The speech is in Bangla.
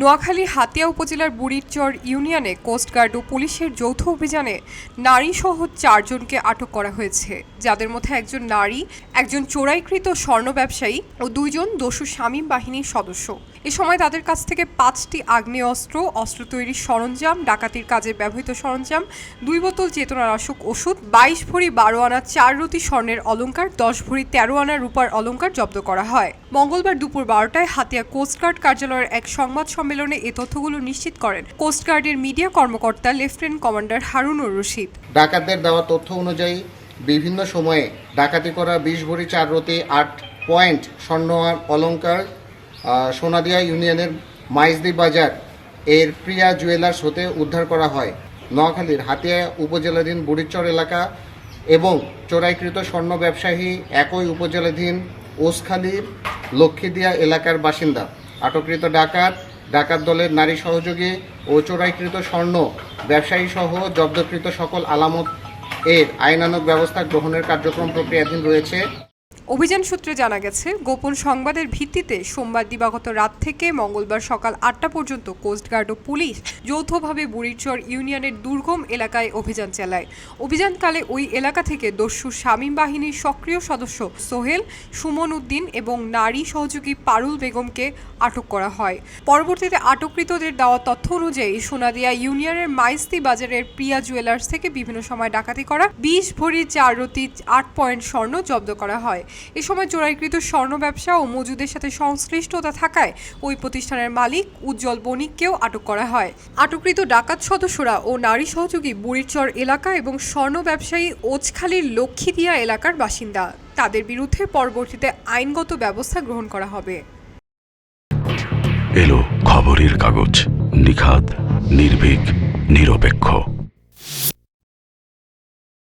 নোয়াখালী হাতিয়া উপজেলার বুড়িরচর ইউনিয়নে কোস্টগার্ড ও পুলিশের যৌথ অভিযানে নারীসহ চারজনকে আটক করা হয়েছে। যাদের মধ্যে একজন নারী, একজন চোরাইকৃত স্বর্ণ ব্যবসায়ী ও দুইজন দস্যু শামীম বাহিনীর সদস্য। এ সময় তাদের কাছ থেকে পাঁচটি আগ্নেয়াস্ত্র, অস্ত্র তৈরির সরঞ্জাম, ডাকাতির কাজে ব্যবহৃত সরঞ্জাম, দুই বোতল চেতনানাশক ওষুধ, বাইশ ভরি বারো আনা চার রতি স্বর্ণের অলংকার, দশ ভরি তেরো আনা রূপার অলংকার জব্দ করা হয়। মঙ্গলবার দুপুর বারোটায় হাতিয়া কোস্টগার্ড কার্যালয়ের এক সংবাদ সম্মেলনে এ তথ্যগুলো নিশ্চিত করেন কোস্টগার্ডের মিডিয়া কর্মকর্তা লেফটেন্যান্ট কমান্ডার হারুনুর রশিদ। ডাকাতদের দেওয়া তথ্য অনুযায়ী বিভিন্ন সময়ে ডাকাতি করা বিশ ভরি চার রতি আট পয়েন্ট স্বর্ণ অলঙ্কার সোনাদিয়া ইউনিয়নের মাইজদি বাজার এর প্রিয়া জুয়েলার্স হতে উদ্ধার করা হয়। নোয়াখালীর হাতিয়া উপজেলাধীন বুড়িচর এলাকা এবং চোরাইকৃত স্বর্ণ ব্যবসায়ী একই উপজেলাধীন ওসখালীর লক্ষ্মীদিয়া এলাকার বাসিন্দা। আটককৃত ডাকাত ডাকাত দলের নারী সহযোগী ও চোরাইকৃত স্বর্ণ ব্যবসায়ী সহ জব্দকৃত সকল আলামত এর আইনানুগ ব্যবস্থা গ্রহণের কার্যক্রম প্রক্রিয়াধীন রয়েছে। অভিযান সূত্রে জানা গেছে, গোপন সংবাদের ভিত্তিতে সোমবার দিবাগত রাত থেকে মঙ্গলবার সকাল আটটা পর্যন্ত কোস্টগার্ড ও পুলিশ যৌথভাবে বুড়িরচর ইউনিয়নের দুর্গম এলাকায় অভিযান চালায়। অভিযানকালে ওই এলাকা থেকে দস্যু শামীম বাহিনীর সক্রিয় সদস্য সোহেল, সুমন উদ্দিন এবং নারী সহযোগী পারুল বেগমকে আটক করা হয়। পরবর্তীতে আটককৃতদের দেওয়া তথ্য অনুযায়ী সোনাদিয়া ইউনিয়নের মাইস্তি বাজারের প্রিয়া জুয়েলার্স থেকে বিভিন্ন সময় ডাকাতি করা বিশ ভরি চার রতি আট পয়েন্ট স্বর্ণ জব্দ করা হয়। এ সময় চোরাইকৃত স্বর্ণ ব্যবসা ও মজুদের সাথে সংশ্লিষ্টতা থাকায় ওই প্রতিষ্ঠানের মালিক উজ্জ্বল বণিককেও আটক করা হয়। আটককৃত ডাকাত সদস্যরা ও নারী সহযোগী বুড়িরচর এলাকা এবং স্বর্ণ ব্যবসায়ী ওচখালীর লক্ষ্মীদিয়া এলাকার বাসিন্দা। তাদের বিরুদ্ধে পরবর্তীতে আইনগত ব্যবস্থা গ্রহণ করা হবে। এলো খবরের কাগজ নিখাত নির্ভীক, নিরপেক্ষ।